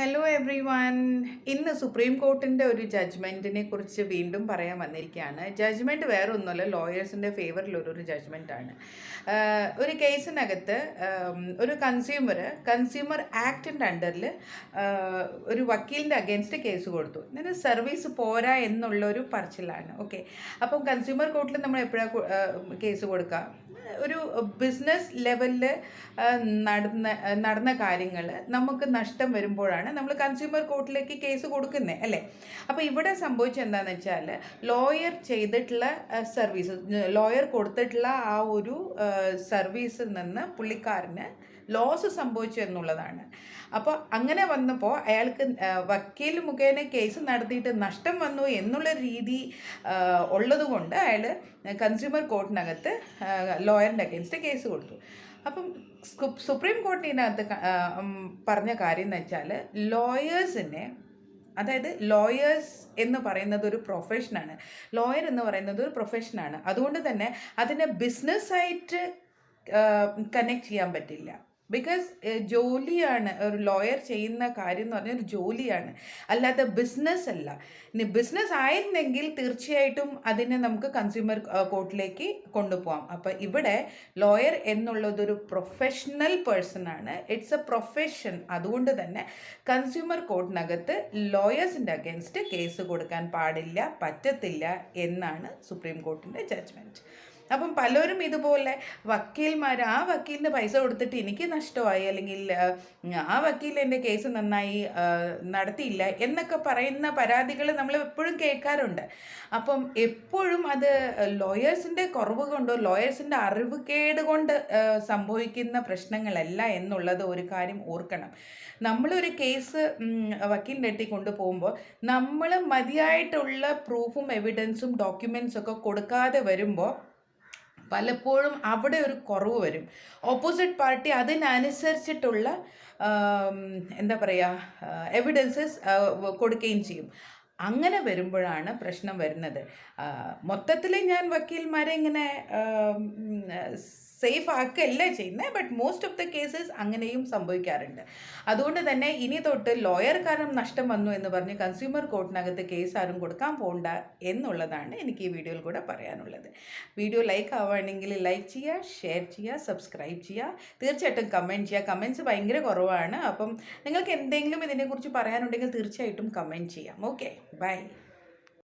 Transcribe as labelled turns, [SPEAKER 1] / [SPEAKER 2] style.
[SPEAKER 1] Hello everyone ഇന്ന് supreme കോർട്ടിന്റെ ഒരു ജഡ്ജ്മെന്റിനെ കുറിച്ച് വീണ്ടും പറയാൻ വന്നിരിക്കുകയാണ്. ജഡ്ജ്മെന്റ് വേറെ ഒന്നുമല്ല ലോയേഴ്സിന്റെ ഫേവറിലുള്ള ഒരു ജഡ്ജ്മെന്റാണ് ഒരു കേസിനകത്ത് ഒരു കൺസ്യൂമർ കൺസ്യൂമർ ആക്ടിന്റെ അണ്ടറിൽ ഒരു വക്കീലിന്റെ അഗേൻസ്റ്റ് കേസ് കൊടുത്തു. ഇതിന് സർവീസ് പോരാ എന്നുള്ളൊരു പറച്ചിലാണ്. ഓക്കെ അപ്പം കൺസ്യൂമർ കോർട്ടിൽ നമ്മൾ എപ്പോഴാണ് കേസ് കൊടുക്കുക ഒരു ബിസിനസ് ലെവലിൽ നടന്ന നടന്ന കാര്യങ്ങൾ നമുക്ക് നഷ്ടം വരുമ്പോഴാണ് നമ്മൾ കൺസ്യൂമർ കോർട്ടിലേക്ക് കേസ് കൊടുക്കുന്നത് അല്ലേ? അപ്പോൾ ഇവിടെ സംഭവിച്ചത് എന്താണെന്ന് വെച്ചാൽ ലോയർ ചെയ്തിട്ടുള്ള സർവീസ് ലോയർ കൊടുത്തിട്ടുള്ള ആ ഒരു സർവീസിൽ നിന്ന് പുള്ളിക്കാരന് ലോസ് സംഭവിച്ചു എന്നുള്ളതാണ്. അപ്പോൾ അങ്ങനെ വന്നപ്പോൾ അയാൾക്ക് വക്കീൽ മുഖേന കേസ് നടത്തിയിട്ട് നഷ്ടം വന്നു എന്നുള്ള രീതി ഉള്ളതുകൊണ്ട് അയാൾ കൺസ്യൂമർ കോർട്ടിനകത്ത് ലോയറിന്റെ അഗേൻസ്റ്റ് കേസ് കൊടുത്തു. അപ്പം സുപ്രീം കോടതിനകത്ത് പറഞ്ഞ കാര്യം എന്ന് വെച്ചാൽ ലോയേഴ്സിനെ അതായത് ലോയേഴ്സ് എന്ന് പറയുന്നത് ഒരു പ്രൊഫഷനാണ് ലോയർ എന്ന് പറയുന്നത് ഒരു പ്രൊഫഷനാണ് അതുകൊണ്ട് തന്നെ അതിനെ ബിസിനസ്സായിട്ട് കണക്ട് ചെയ്യാൻ പറ്റില്ല. ബിക്കോസ് ജോലിയാണ് ഒരു ലോയർ ചെയ്യുന്ന കാര്യം എന്ന് പറഞ്ഞാൽ ഒരു ജോലിയാണ്. അല്ലാതെ ബിസിനസ് അല്ല. ഇനി ബിസിനസ് ആയിരുന്നെങ്കിൽ തീർച്ചയായിട്ടും അതിനെ നമുക്ക് കൺസ്യൂമർ കോർട്ടിലേക്ക് കൊണ്ടുപോകാം അപ്പോൾ ഇവിടെ ലോയർ എന്നുള്ളതൊരു പ്രൊഫഷണൽ പേഴ്സൺ ആണ്. ഇറ്റ്സ് എ പ്രൊഫഷൻ അതുകൊണ്ട് തന്നെ കൺസ്യൂമർ കോർട്ടിനകത്ത് ലോയേഴ്സിന്റെ അഗേൻസ്റ്റ് കേസ് കൊടുക്കാൻ പാടില്ല പറ്റത്തില്ല എന്നാണ് സുപ്രീം കോർട്ടിന്റെ ജഡ്ജ്മെന്റ് അപ്പം പലരും ഇതുപോലെ വക്കീൽമാർ ആ വക്കീലിന് പൈസ കൊടുത്തിട്ട് എനിക്ക് നഷ്ടമായി അല്ലെങ്കിൽ ആ, വക്കീൽ എന്റെ കേസ് നന്നായി നടത്തിയില്ല എന്നൊക്കെ പറയുന്ന പരാതികൾ നമ്മൾ എപ്പോഴും കേൾക്കാറുണ്ട്. അപ്പം എപ്പോഴും അത് ലോയേഴ്സിന്റെ കുറവ് കൊണ്ടോ ലോയേഴ്സിന്റെ അറിവ് കേട് കൊണ്ട് സംഭവിക്കുന്ന പ്രശ്നങ്ങളല്ല എന്നുള്ളത് ഒരു കാര്യം ഓർക്കണം. നമ്മളൊരു കേസ് വക്കീലിന്റെ അടുത്തേക്ക് കൊണ്ടുപോകുമ്പോൾ നമ്മൾ മതിയായിട്ടുള്ള പ്രൂഫും എവിഡൻസും ഡോക്യുമെൻസും ഒക്കെ കൊടുക്കാതെ വരുമ്പോൾ പലപ്പോഴും അവിടെ ഒരു കുറവ് വരും. ഓപ്പോസിറ്റ് പാർട്ടി അതിനനുസരിച്ചിട്ടുള്ള എന്താ പറയുക എവിഡൻസസ് കൊടുക്കുകയും ചെയ്യും. അങ്ങനെ വരുമ്പോഴാണ് പ്രശ്നം വരുന്നത്. മൊത്തത്തിൽ ഞാൻ വക്കീൽമാരെ ഇങ്ങനെ സേഫ് ആക്കുകയല്ല ചെയ്യുന്നത് but most of the cases അങ്ങനെയും സംഭവിക്കാറുണ്ട്. അതുകൊണ്ട് തന്നെ ഇനി തൊട്ട് ലോയർ കാരണം നഷ്ടം വന്നു എന്ന് പറഞ്ഞ് കൺസ്യൂമർ കോർട്ടിനകത്ത് കേസ് ആരും കൊടുക്കാൻ പോകണ്ട എന്നുള്ളതാണ് എനിക്ക് ഈ വീഡിയോയിൽ കൂടെ പറയാനുള്ളത്. വീഡിയോ ലൈക്ക് ആവുകയാണെങ്കിൽ ലൈക്ക് ചെയ്യുക ഷെയർ ചെയ്യുക സബ്സ്ക്രൈബ് ചെയ്യുക. തീർച്ചയായിട്ടും കമന്റ് ചെയ്യുക. കമന്റ്സ് ഭയങ്കര കുറവാണ്. അപ്പം നിങ്ങൾക്ക് എന്തെങ്കിലും ഇതിനെക്കുറിച്ച് പറയാനുണ്ടെങ്കിൽ തീർച്ചയായിട്ടും കമന്റ് ചെയ്യാം. Okay bye